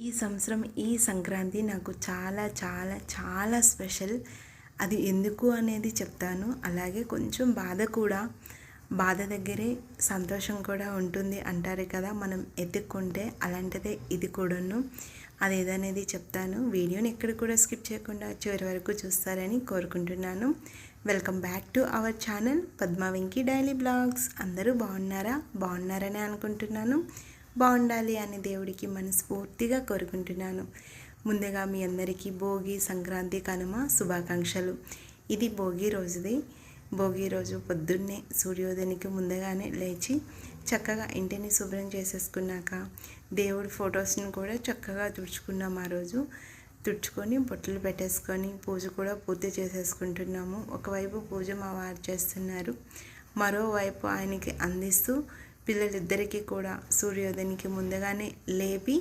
ఈ సంవత్సరం ఈ సంక్రాంతి నాకు చాలా చాలా చాలా స్పెషల్. అది ఎందుకు అనేది చెప్తాను. అలాగే కొంచెం బాధ కూడా. బాధ దగ్గరే సంతోషం కూడా ఉంటుంది అంటారు కదా. మనం ఎత్తుక్కుంటే అలాంటిదే ఇది కూడాను. అది ఏదనేది చెప్తాను. వీడియోని ఎక్కడ కూడా స్కిప్ చేయకుండా చివరి వరకు చూస్తారని కోరుకుంటున్నాను. Welcome back to our channel Padma Venky daily blogs. అందరూ బాగున్నారా? బాగున్నారని అనుకుంటున్నాను. బాగుండాలి అని దేవుడికి మనస్ఫూర్తిగా కోరుకుంటున్నాను. ముందుగా మీ అందరికీ భోగి సంక్రాంతి కనుమ శుభాకాంక్షలు. ఇది భోగి రోజుది. భోగి రోజు పొద్దున్నే సూర్యోదయానికి ముందుగానే లేచి చక్కగా ఇంటిని శుభ్రం చేసేసుకున్నాక దేవుడి ఫొటోస్ని కూడా చక్కగా తుడుచుకున్నాం ఆ రోజు. తుడుచుకొని బొట్టలు పెట్టేసుకొని పూజ కూడా పూర్తి చేసేసుకుంటున్నాము. ఒకవైపు పూజ మా వారు చేస్తున్నారు. మరోవైపు ఆయనకి అందిస్తూ పిల్లలిద్దరికీ కూడా సూర్యోదయానికి ముందుగానే లేపి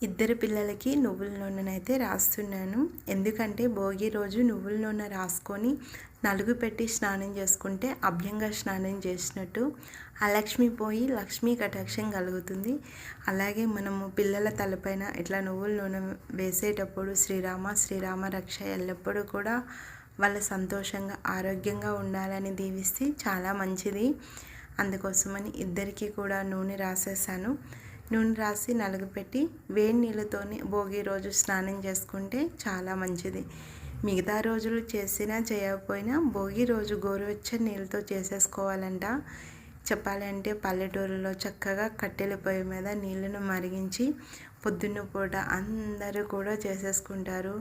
ఇద్దరు పిల్లలకి నువ్వుల నూనెనైతే రాస్తున్నాను. ఎందుకంటే భోగి రోజు నువ్వుల నూనె రాసుకొని నలుగు పెట్టి స్నానం చేసుకుంటే అభ్యంగా స్నానం చేసినట్టు అలక్ష్మి పోయి లక్ష్మీ కటాక్షం కలుగుతుంది. అలాగే మనము పిల్లల తలపైన ఇట్లా నువ్వుల నూనె వేసేటప్పుడు శ్రీరామ శ్రీరామ రక్ష ఎల్లప్పుడూ కూడా వాళ్ళ సంతోషంగా ఆరోగ్యంగా ఉండాలని దీవిస్తే చాలా మంచిది. అందుకోసమని ఇద్దరికీ కూడా నూనె రాసేసాను నూనె రాసి నలుగుపెట్టి వేడి నీళ్ళతోని భోగి రోజు స్నానం చేసుకుంటే చాలా మంచిది. మిగతా రోజులు చేసినా చేయకపోయినా భోగి రోజు గోరువెచ్చని నీళ్ళతో చేసేసుకోవాలంట. చెప్పాలంటే పల్లెటూరులో చక్కగా కట్టెల పొయ్యి మీద నీళ్ళను మరిగించి పొద్దున్న పూట అందరూ కూడా చేసేసుకుంటారు.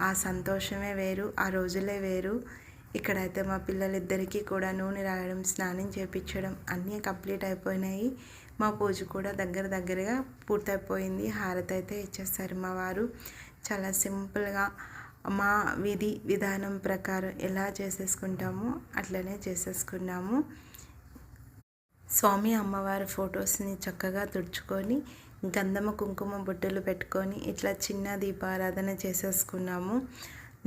ఆ సంతోషమే వేరు ఆ రోజులే వేరు. ఇక్కడైతే మా పిల్లలిద్దరికీ కూడా నూనె రాయడం స్నానం చేపించడం అన్నీ కంప్లీట్ అయిపోయినాయి. మా పూజ కూడా దగ్గర దగ్గరగా పూర్తయిపోయింది. హారతి అయితే ఇచ్చేస్తారు మా వారు. చాలా సింపుల్గా మా విధి విధానం ప్రకారం ఎలా చేసేసుకుంటామో అట్లనే చేసేసుకున్నాము. స్వామి అమ్మవారి ఫొటోస్ని చక్కగా తుడుచుకొని గంధమ కుంకుమ బుట్టలు పెట్టుకొని ఇట్లా చిన్న దీపారాధన చేసేసుకున్నాము.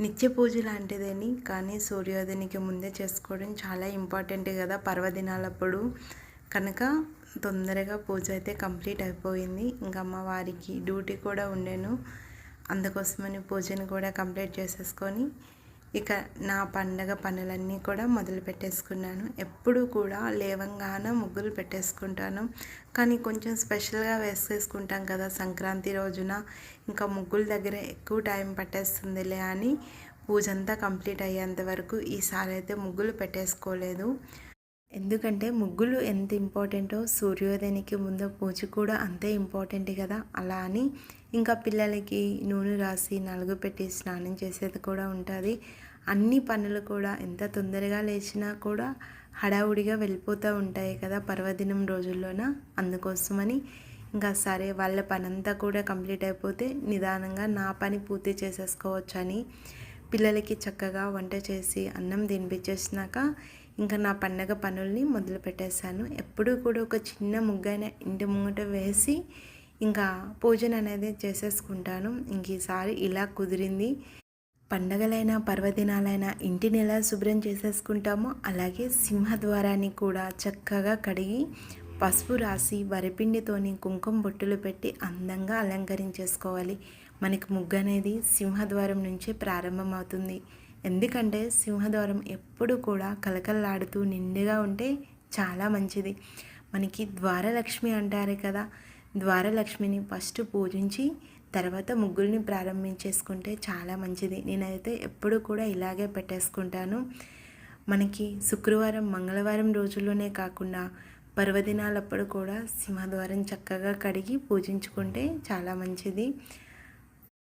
నిత్య పూజ లాంటిదని కానీ సూర్యోదయానికి ముందే చేసుకోవడం చాలా ఇంపార్టెంట్ కదా పర్వదినాలప్పుడు. కనుక తొందరగా పూజ అయితే కంప్లీట్ అయిపోయింది. ఇంకా అమ్మవారికి డ్యూటీ కూడా ఉండేను. అందుకోసమని పూజను కూడా కంప్లీట్ చేసేసుకొని ఇక నా పండగ పనులన్నీ కూడా మొదలు పెట్టేసుకున్నాను. ఎప్పుడు కూడా లేవంగానే ముగ్గులు పెట్టేసుకుంటాను. కానీ కొంచెం స్పెషల్గా వేసేసుకుంటాం కదా సంక్రాంతి రోజున. ఇంకా ముగ్గుల దగ్గర ఎక్కువ టైం పట్టేస్తుందిలే అని పూజంతా కంప్లీట్ అయ్యేంత వరకు ఈసారి అయితే ముగ్గులు పెట్టేసుకోలేదు. ఎందుకంటే ముగ్గులు ఎంత ఇంపార్టెంటో సూర్యోదయానికి ముందు పూజ కూడా అంతే ఇంపార్టెంట్ కదా. అలా అని ఇంకా పిల్లలకి నూనె రాసి నలుగు పెట్టి స్నానం చేసేది కూడా ఉంటుంది. అన్ని పనులు కూడా ఎంత తొందరగా లేచినా కూడా హడావుడిగా వెళ్ళిపోతూ ఉంటాయి కదా పర్వదినం రోజుల్లోన. అందుకోసమని ఇంకా సరే వాళ్ళ పనంతా కూడా కంప్లీట్ అయిపోతే నిదానంగా నా పని పూర్తి చేసేసుకోవచ్చని పిల్లలకి చక్కగా వంట చేసి అన్నం తినిపించేసినాక ఇంకా నా పండగ పనుల్ని మొదలు పెట్టేశాను. ఎప్పుడూ కూడా ఒక చిన్న ముగ్గైన ఇంటి ముంగట వేసి ఇంకా పూజన అనేది చేసేసుకుంటాను. ఇంక ఈసారి ఇలా కుదిరింది. పండగలైనా పర్వదినాలైనా ఇంటిని ఎలా శుభ్రం చేసేసుకుంటామో అలాగే సింహద్వారాన్ని కూడా చక్కగా కడిగి పసుపు రాసి వరిపిండితోని కుంకుమ బొట్టులు పెట్టి అందంగా అలంకరించేసుకోవాలి. మనకి ముగ్గు అనేది సింహద్వారం నుంచే ప్రారంభమవుతుంది. ఎందుకంటే సింహద్వారం ఎప్పుడు కూడా కలకల్లాడుతూ నిండుగా ఉంటే చాలా మంచిది. మనకి ద్వారలక్ష్మి అంటారు కదా. ద్వారలక్ష్మిని ఫస్ట్ పూజించి తర్వాత ముగ్గుల్ని ప్రారంభించేసుకుంటే చాలా మంచిది. నేనైతే ఎప్పుడు కూడా ఇలాగే పెట్టేసుకుంటాను. మనకి శుక్రవారం మంగళవారం రోజుల్లోనే కాకుండా పర్వదినాలప్పుడు కూడా సింహద్వారం చక్కగా కడిగి పూజించుకుంటే చాలా మంచిది.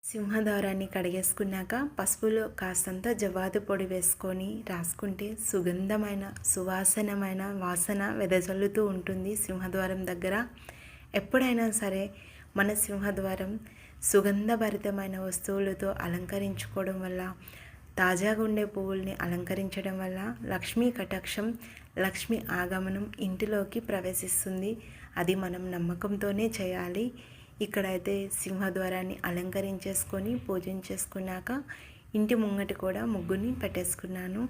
సింహదారాన్ని కడిగేసుకున్నాక పసుపులో కాస్తంత జవాదు పొడి వేసుకొని రాసుకుంటే సుగంధమైన సువాసనమైన వాసన వెదజల్లుతూ ఉంటుంది సింహద్వారం దగ్గర. ఎప్పుడైనా సరే మన సింహద్వారం సుగంధభరితమైన వస్తువులతో అలంకరించుకోవడం వల్ల తాజాగా ఉండే పువ్వుల్ని అలంకరించడం వల్ల లక్ష్మీ కటాక్షం లక్ష్మి ఆగమనం ఇంటిలోకి ప్రవేశిస్తుంది. అది మనం నమ్మకంతోనే చేయాలి. ఇక్కడైతే సింహద్వారాన్ని అలంకరించేసుకొని పూజించేసుకున్నాక ఇంటి ముంగటి కూడా ముగ్గుని పెట్టేసుకున్నాను.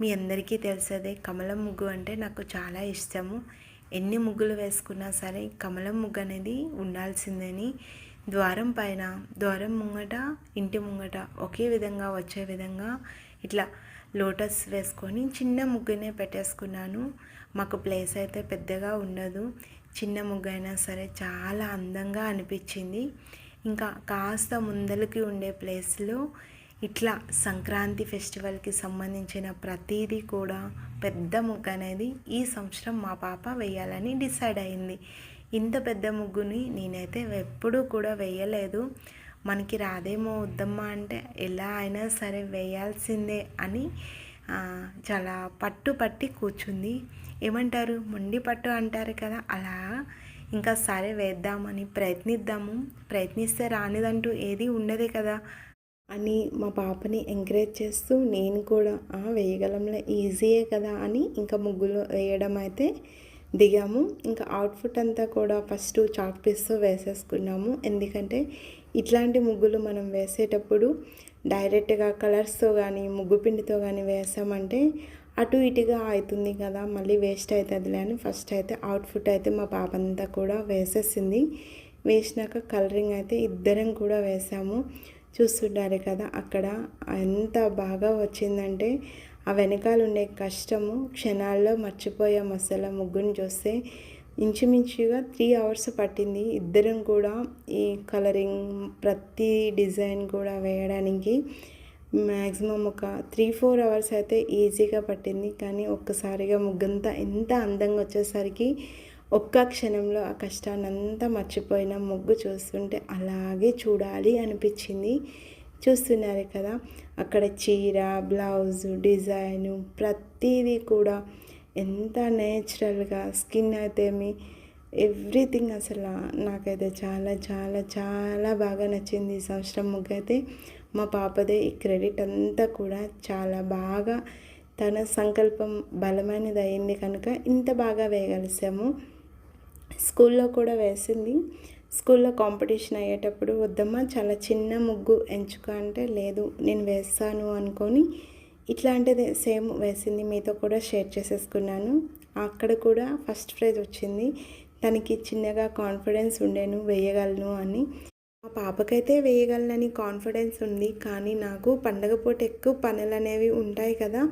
మీ అందరికీ తెలిసేదే కమలం ముగ్గు అంటే నాకు చాలా ఇష్టము. ఎన్ని ముగ్గులు వేసుకున్నా సరే కమలం ముగ్గు అనేది ఉండాల్సిందని ద్వారం పైన ద్వారం ముంగట ఇంటి ముంగట ఒకే విధంగా వచ్చే విధంగా ఇట్లా లోటస్ వేసుకొని చిన్న ముగ్గునే పెట్టేసుకున్నాను. మాకు ప్లేస్ అయితే పెద్దగా ఉండదు. చిన్న ముగ్గు అయినా సరే చాలా అందంగా అనిపించింది. ఇంకా కాస్త ముందలకి ఉండే ప్లేస్లో ఇట్లా సంక్రాంతి ఫెస్టివల్కి సంబంధించిన ప్రతిదీ కూడా పెద్ద ముగ్గు అనేది ఈ సంవత్సరం మా పాప వేయాలని డిసైడ్ అయింది. ఇంత పెద్ద ముగ్గుని నేనైతే ఎప్పుడూ కూడా వేయలేదు మనకి రాదేమో వద్దమ్మా అంటే ఎలా అయినా సరే వేయాల్సిందే అని చాలా పట్టు పట్టి కూర్చుంది. ఏమంటారు? మొండి పట్టు అంటారు కదా అలా. ఇంకా సరే వేద్దామని ప్రయత్నిద్దాము. ప్రయత్నిస్తే రానిదంటూ ఏది ఉండదే కదా. అని మా పాపని ఎంకరేజ్ చేస్తూ నేను కూడా వేయగలంలో ఈజీయే కదా అని ఇంకా ముగ్గులు వేయడం అయితే దిగాము. ఇంకా అవుట్ఫుట్ అంతా కూడా ఫస్ట్ చాక్ పీస్తో వేసేసుకున్నాము. ఎందుకంటే ఇట్లాంటి ముగ్గులు మనం వేసేటప్పుడు డైరెక్ట్గా కలర్స్తో కానీ ముగ్గు పిండితో కానీ వేసామంటే అటు ఇటుగా అవుతుంది కదా మళ్ళీ వేస్ట్ అవుతుందిలే అని ఫస్ట్ అయితే అవుట్ఫుట్ అయితే మా పాప అంతా కూడా వేసేసింది. వేసినాక కలరింగ్ అయితే ఇద్దరం కూడా వేసాము. చూస్తుంటారు కదా అక్కడ ఎంత బాగా వచ్చిందంటే ఆ వెనకాల ఉండే కష్టము క్షణాల్లో మర్చిపోయాం అసలు ముగ్గుని చూస్తే. ఇంచుమించుగా త్రీ అవర్స్ పట్టింది. ఇద్దరం కూడా ఈ కలరింగ్ ప్రతి డిజైన్ కూడా వేయడానికి మ్యాక్సిమం ఒక త్రీ ఫోర్ అవర్స్ అయితే ఈజీగా పట్టింది. కానీ ఒక్కసారిగా ముగ్గంతా ఎంత అందంగా వచ్చేసరికి ఒక్క క్షణంలో ఆ కష్టాన్ని అంతా మర్చిపోయిన ముగ్గు చూస్తుంటే అలాగే చూడాలి అనిపించింది. చూస్తున్నారు కదా అక్కడ చీర బ్లౌజు డిజైను ప్రతిదీ కూడా ఎంత నేచురల్గా స్కిన్ అయితే మీ ఎవ్రీథింగ్ అసలు నాకైతే చాలా చాలా చాలా బాగా నచ్చింది ఈ సంవత్సరం ముగ్గు అయితే మా పాపదే ఈ క్రెడిట్ అంతా కూడా చాలా బాగా తన సంకల్పం బలమైనది అయింది కనుక ఇంత బాగా వేయగలిసాము. స్కూల్లో కూడా వేసింది. స్కూల్లో కాంపిటీషన్ అయ్యేటప్పుడు వద్దమ్మా చాలా చిన్న ముగ్గు ఎంచుకో అంటే లేదు నేను వేస్తాను అనుకొని ఇట్లాంటిది సేమ్ వేసింది. మీతో కూడా షేర్ చేసేసుకున్నాను. అక్కడ కూడా ఫస్ట్ ప్రైజ్ వచ్చింది. తనకి చిన్నగా కాన్ఫిడెన్స్ ఉండేను వేయగలను అని. మా పాపకైతే వేయగలనని కాన్ఫిడెన్స్ ఉంది. కానీ నాకు పండగ పూట ఎక్కువ పనులు అనేవి ఉంటాయి కదా.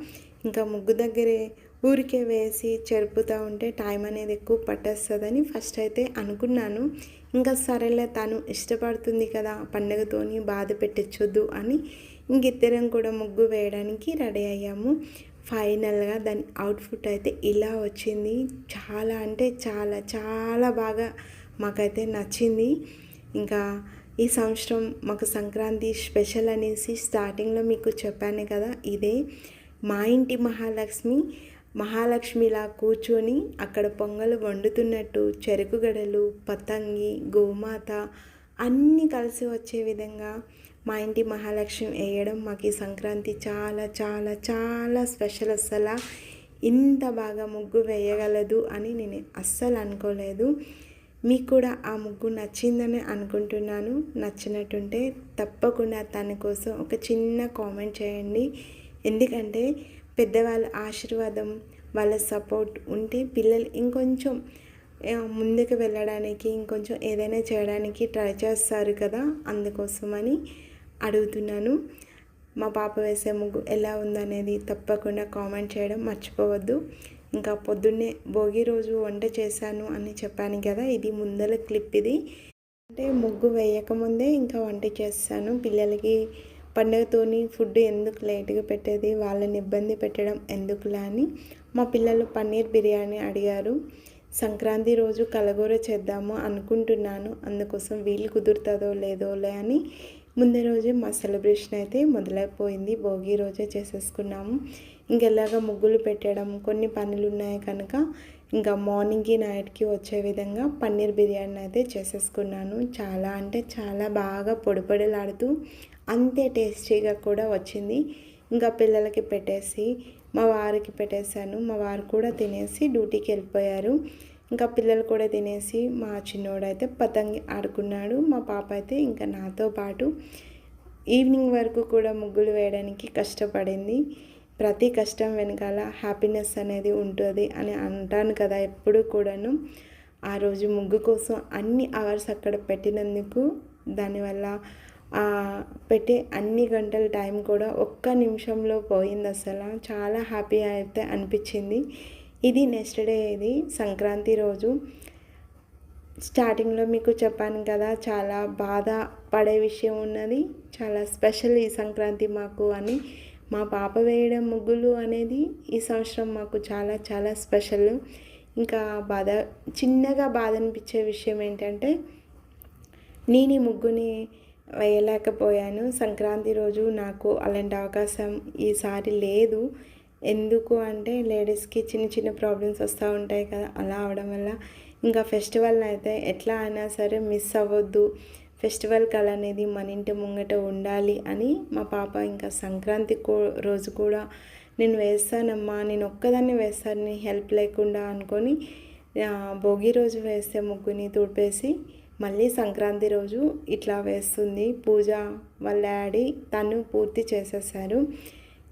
ఇంకా ముగ్గు దగ్గరే ఊరికే వేసి చెరుపుతూ ఉంటే టైం అనేది ఎక్కువ పట్టేస్తుందని ఫస్ట్ అయితే అనుకున్నాను. ఇంకా సరేలే తను ఇష్టపడుతుంది కదా పండగతోని బాధ పెట్టించొద్దు అని ఇంకిద్దరం కూడా ముగ్గు వేయడానికి రెడీ అయ్యాము. ఫైనల్గా దాని అవుట్ఫుట్ అయితే ఇలా వచ్చింది. చాలా అంటే చాలా చాలా బాగా మాకైతే నచ్చింది. ఇంకా ఈ సంవత్సరం మాకు సంక్రాంతి స్పెషల్ అనేసి స్టార్టింగ్లో మీకు చెప్పాను కదా ఇదే. మా ఇంటి మహాలక్ష్మి మహాలక్ష్మిలా కూర్చొని అక్కడ పొంగలు వండుతున్నట్టు చెరుకు గడలు పతంగి గోమాత అన్నీ కలిసి వచ్చే విధంగా మా ఇంటి మహాలక్ష్మి వేయడం మాకు ఈ సంక్రాంతి చాలా చాలా చాలా స్పెషల్. అస్సలు ఇంత బాగా ముగ్గు వేయగలదు అని నేను అస్సలు అనుకోలేదు. మీకు కూడా ఆ ముగ్గు నచ్చిందని అనుకుంటున్నాను. నచ్చినట్టుంటే తప్పకుండా తన కోసం ఒక చిన్న కామెంట్ చేయండి. ఎందుకంటే పెద్దవాళ్ళ ఆశీర్వాదం వాళ్ళ సపోర్ట్ ఉంటే పిల్లలు ఇంకొంచెం ముందుకు వెళ్ళడానికి ఇంకొంచెం ఏదైనా చేయడానికి ట్రై చేస్తారు కదా అందుకోసమని అడుగుతున్నాను. మా పాప వేసే ముగ్గు ఎలా ఉందనేది తప్పకుండా కామెంట్ చేయడం మర్చిపోవద్దు. ఇంకా పొద్దున్నే భోగి రోజు వంట చేశాను అని చెప్పాను కదా ఇది ముందల క్లిప్ ఇది. అంటే ముగ్గు వేయకముందే ఇంకా వంట చేస్తాను. పిల్లలకి పండుగతోని ఫుడ్ ఎందుకు లేట్గా పెట్టేది వాళ్ళని ఇబ్బంది పెట్టడం ఎందుకులా అని మా పిల్లలు పన్నీర్ బిర్యానీ అడిగారు. సంక్రాంతి రోజు కలగూర చేద్దాము అనుకుంటున్నాను. అందుకోసం వీలు కుదురుతుందో లేదోలే అని ముందు రోజే మా సెలబ్రేషన్ అయితే మొదలైపోయింది. భోగి రోజే చేసేసుకున్నాము. ఇంకెలాగా ముగ్గులు పెట్టడం కొన్ని పనులు ఉన్నాయి కనుక ఇంకా మార్నింగ్కి నైట్కి వచ్చే విధంగా పన్నీర్ బిర్యానీ అయితే చేసేసుకున్నాను. చాలా అంటే చాలా బాగా పొడిపొడిలాడుతూ అంతే టేస్టీగా కూడా వచ్చింది. ఇంకా పిల్లలకి పెట్టేసి మా వారికి పెట్టేశాను. మా వారు కూడా తినేసి డ్యూటీకి వెళ్ళిపోయారు. ఇంకా పిల్లలు కూడా తినేసి మా చిన్నోడు అయితే పతంగి ఆడుకున్నాడు. మా పాప అయితే ఇంకా నాతో పాటు ఈవినింగ్ వరకు కూడా ముగ్గులు వేయడానికి కష్టపడింది. ప్రతి కష్టం వెనకాల హ్యాపీనెస్ అనేది ఉంటుంది అని అంటాను కదా ఎప్పుడు కూడాను. ఆ రోజు ముగ్గు కోసం అన్ని అవర్స్ అక్కడ పెట్టినందుకు దానివల్ల పెట్టే అన్ని గంటల టైం కూడా ఒక్క నిమిషంలో పోయింది అసలు. చాలా హ్యాపీ అయితే అనిపించింది. ఇది నెక్స్ట్ డే ఇది సంక్రాంతి రోజు. స్టార్టింగ్లో మీకు చెప్పాను కదా చాలా బాధ పడే విషయం ఉన్నది. చాలా స్పెషల్ ఈ సంక్రాంతి మాకు అని. మా పాప వేయడం ముగ్గులు అనేది ఈ సంవత్సరం మాకు చాలా చాలా స్పెషల్. ఇంకా బాధ చిన్నగా బాధ అనిపించే విషయం ఏంటంటే నేను ఈ ముగ్గుని వేయలేకపోయాను. సంక్రాంతి రోజు నాకు అలాంటి అవకాశం ఈసారి లేదు. ఎందుకు అంటే లేడీస్కి చిన్న చిన్న ప్రాబ్లమ్స్ వస్తూ ఉంటాయి కదా అలా అవడం వల్ల. ఇంకా ఫెస్టివల్ అయితే ఎట్లా అయినా సరే మిస్ అవ్వద్దు. ఫెస్టివల్ కళ అనేది మన ఇంటి ముంగట ఉండాలి అని మా పాప ఇంకా సంక్రాంతి రోజు కూడా నేను వేస్తానమ్మా నేను ఒక్కదాన్ని వేస్తాను హెల్ప్ లేకుండా అనుకొని భోగి రోజు వేస్తే ముగ్గుని తుడిపేసి మళ్ళీ సంక్రాంతి రోజు ఇట్లా వేస్తుంది. పూజ వాళ్ళ డాడీ తను పూర్తి చేసేసారు.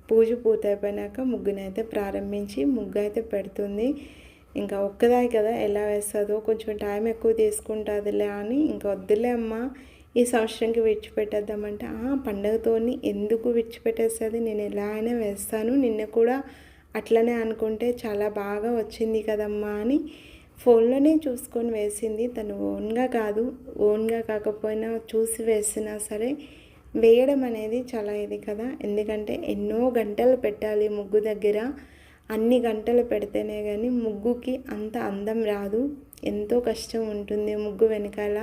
పూజ పూర్తయిపోయినాక ముగ్గునైతే ప్రారంభించి ముగ్గు అయితే పెడుతుంది. ఇంకా ఒక్కదాయి కదా ఎలా వేస్తుందో కొంచెం టైం ఎక్కువ తీసుకుంటుందిలే అని ఇంకా వద్దులే అమ్మ ఈ సంవత్సరంకి విడిచిపెట్టేద్దామంటే ఆ పండగతోని ఎందుకు విడిచిపెట్టేస్తుంది నేను ఎలా అయినా వేస్తాను. నిన్న కూడా అట్లనే అనుకుంటే చాలా బాగా వచ్చింది కదమ్మా అని ఫోన్లోనే చూసుకొని వేసింది. తను ఓన్గా కాదు ఓన్గా కాకపోయినా చూసి వేసినా సరే వేయడం అనేది చాలా ఇది కదా. ఎందుకంటే ఎన్నో గంటలు పెట్టాలి ముగ్గు దగ్గర. అన్ని గంటలు పెడితేనే కానీ ముగ్గుకి అంత అందం రాదు. ఎంతో కష్టం ఉంటుంది ముగ్గు వెనకాల.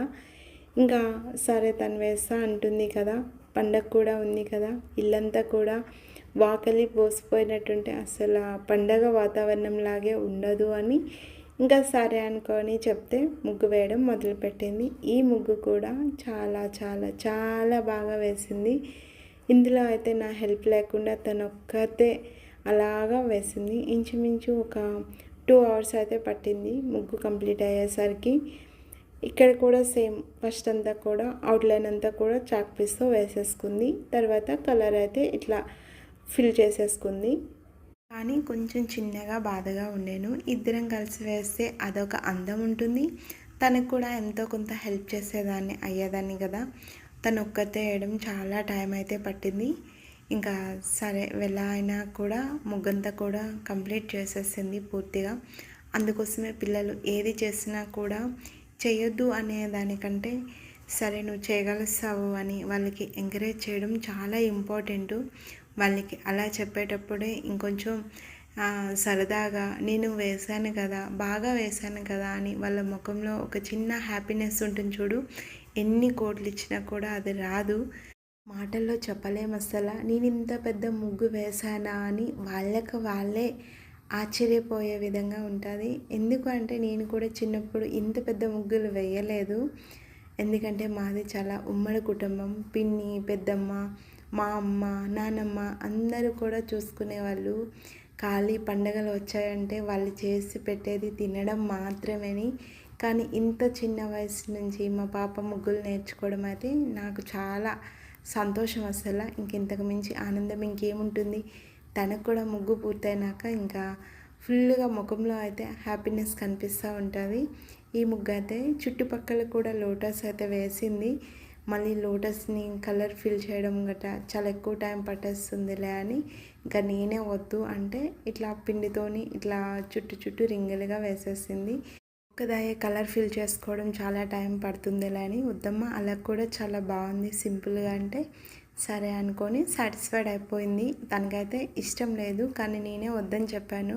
ఇంకా సరే తను వేస్తా అంటుంది కదా. పండగ కూడా ఉంది కదా. ఇల్లంతా కూడా వాకలి పోసిపోయినట్టుంటే అసలు పండగ వాతావరణం లాగే ఉండదు అని ఇంకా సరే అనుకొని చెప్తే ముగ్గు వేయడం మొదలుపెట్టింది. ఈ ముగ్గు కూడా చాలా చాలా చాలా బాగా వేసింది. ఇందులో అయితే నా హెల్ప్ లేకుండా తను ఒక్కతే అలాగా వేసింది. ఇంచుమించు ఒక టూ అవర్స్ అయితే పట్టింది ముగ్గు కంప్లీట్ అయ్యేసరికి. ఇక్కడ కూడా సేమ్ ఫస్ట్ అంతా కూడా అవుట్లైన్ అంతా కూడా చాక్ పీస్తో వేసేసుకుంది. తర్వాత కలర్ అయితే ఇట్లా ఫిల్ చేసేసుకుంది. కానీ కొంచెం చిన్నగా బాధగా ఉండేను. ఇద్దరం కలిసి వేస్తే అదొక అందం ఉంటుంది. తనకు కూడా ఎంతో కొంత హెల్ప్ చేసేదాన్ని అయ్యేదాన్ని కదా. తను ఒక్కతే వేయడం చాలా టైం అయితే పట్టింది. ఇంకా సరే వెళ్ళా అయినా కూడా ముగ్గంతా కూడా కంప్లీట్ చేసేసింది పూర్తిగా. అందుకోసమే పిల్లలు ఏది చేసినా కూడా చేయొద్దు అనే దానికంటే సరే నువ్వు చేయగలుస్తావు అని వాళ్ళకి ఎంకరేజ్ చేయడం చాలా ఇంపార్టెంట్. వాళ్ళకి అలా చెప్పేటప్పుడే ఇంకొంచెం సరదాగా నేను వేశాను కదా బాగా వేశాను కదా అని వాళ్ళ ముఖంలో ఒక చిన్న హ్యాపీనెస్ ఉంటుంది చూడు. ఎన్ని కోట్లు ఇచ్చినా కూడా అది రాదు. మాటల్లో చెప్పలేం అసలు నేను ఇంత పెద్ద ముగ్గు వేశానా అని వాళ్ళకి వాళ్ళే ఆశ్చర్యపోయే విధంగా ఉంటుంది. ఎందుకు అంటే నేను కూడా చిన్నప్పుడు ఇంత పెద్ద ముగ్గులు వేయలేదు. ఎందుకంటే మాది చాలా ఉమ్మడి కుటుంబం. పిన్ని పెద్దమ్మ మా అమ్మ నానమ్మ అందరూ కూడా చూసుకునేవాళ్ళు. ఖాళీ పండగలు వచ్చాయంటే వాళ్ళు చేసి పెట్టేది తినడం మాత్రమేని. కానీ ఇంత చిన్న వయసు నుంచి మా పాప ముగ్గులు నేర్చుకోవడం అయితే నాకు చాలా సంతోషం అసలు. ఇంకెంతకు మించి ఆనందం ఇంకేముంటుంది? తనకు కూడా ముగ్గు పూర్తయినాక ఇంకా ఫుల్గా ముఖంలో అయితే హ్యాపీనెస్ కనిపిస్తూ ఉంటుంది. ఈ ముగ్గు అయితే చుట్టుపక్కల కూడా లోటస్ అయితే వేసింది. మళ్ళీ లోటస్ని కలర్ ఫిల్ చేయడం గట్రా చాలా ఎక్కువ టైం పట్టేస్తుందిలే అని ఇంకా నేనే వద్దు అంటే ఇట్లా పిండితోని ఇట్లా చుట్టు చుట్టూ రింగులుగా వేసేసింది. ఒక్కదాయే కలర్ ఫిల్ చేసుకోవడం చాలా టైం పడుతుందిలే అని వద్దమ్మ అలా కూడా చాలా బాగుంది సింపుల్గా అంటే సరే అనుకొని సాటిస్ఫైడ్ అయిపోయింది. తనకైతే ఇష్టం లేదు కానీ నేనే వద్దని చెప్పాను.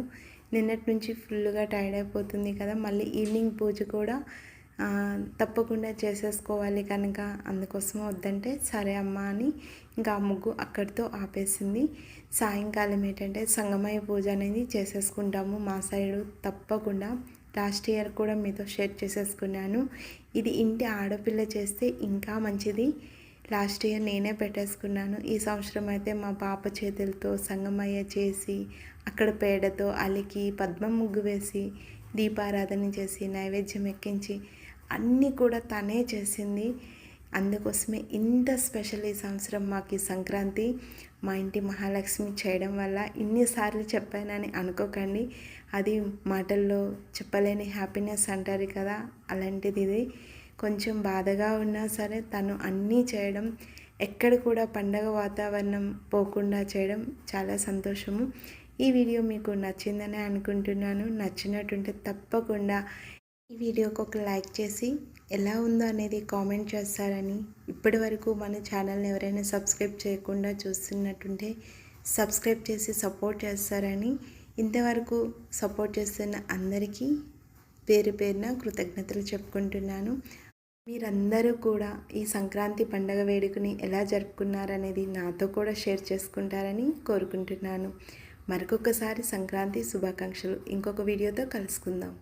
నిన్నటి నుంచి ఫుల్గా టైర్డ్ అయిపోతుంది కదా మళ్ళీ ఈవినింగ్ పూజ కూడా తప్పకుండా చేసేసుకోవాలి కనుక. అందుకోసం వద్దంటే సరే అమ్మ అని ఇంకా ఆ ముగ్గు అక్కడితో ఆపేసింది. సాయంకాలం ఏంటంటే సంగమయ్య పూజ అనేది చేసేసుకుంటాము మా సైడు తప్పకుండా. లాస్ట్ ఇయర్ కూడా మీతో షేర్ చేసేసుకున్నాను. ఇది ఇంటి ఆడపిల్ల చేస్తే ఇంకా మంచిది. లాస్ట్ ఇయర్ నేనే పెట్టేసుకున్నాను. ఈ సంవత్సరం అయితే మా పాప చేతులతో సంగమయ్య చేసి అక్కడ పేడతో అలికి పద్మ ముగ్గు వేసి దీపారాధన చేసి నైవేద్యం ఎక్కించి అన్నీ కూడా తనే చేసింది. అందుకోసమే ఇంత స్పెషల్ ఈ సంవత్సరం మాకు ఈ సంక్రాంతి. మా ఇంటి మహాలక్ష్మి చేయడం వల్ల ఇన్నిసార్లు చెప్పానని అనుకోకండి. అది మాటల్లో చెప్పలేని హ్యాపీనెస్ అంటారు కదా అలాంటిది ఇది. కొంచెం బాధగా ఉన్నా సరే తను అన్నీ చేయడం ఎక్కడ కూడా పండగ వాతావరణం పోకుండా చేయడం చాలా సంతోషము. ఈ వీడియో మీకు నచ్చిందని అనుకుంటున్నాను. నచ్చినట్టుంటే తప్పకుండా ఈ వీడియోకి ఒక లైక్ చేసి ఎలా ఉందో అనేది కామెంట్ చేస్తారని. ఇప్పటి వరకు మన ఛానల్ని ఎవరైనా సబ్స్క్రైబ్ చేయకుండా చూస్తున్నట్టుంటే సబ్స్క్రైబ్ చేసి సపోర్ట్ చేస్తారని. ఇంతవరకు సపోర్ట్ చేస్తున్న అందరికీ పేరు పేరున కృతజ్ఞతలు చెప్పుకుంటున్నాను. మీరందరూ కూడా ఈ సంక్రాంతి పండగ వేడుకని ఎలా జరుపుకున్నారనేది నాతో కూడా షేర్ చేసుకుంటారని కోరుకుంటున్నాను. మరొకసారి సంక్రాంతి శుభాకాంక్షలు. ఇంకొక వీడియోతో కలుసుకుందాం.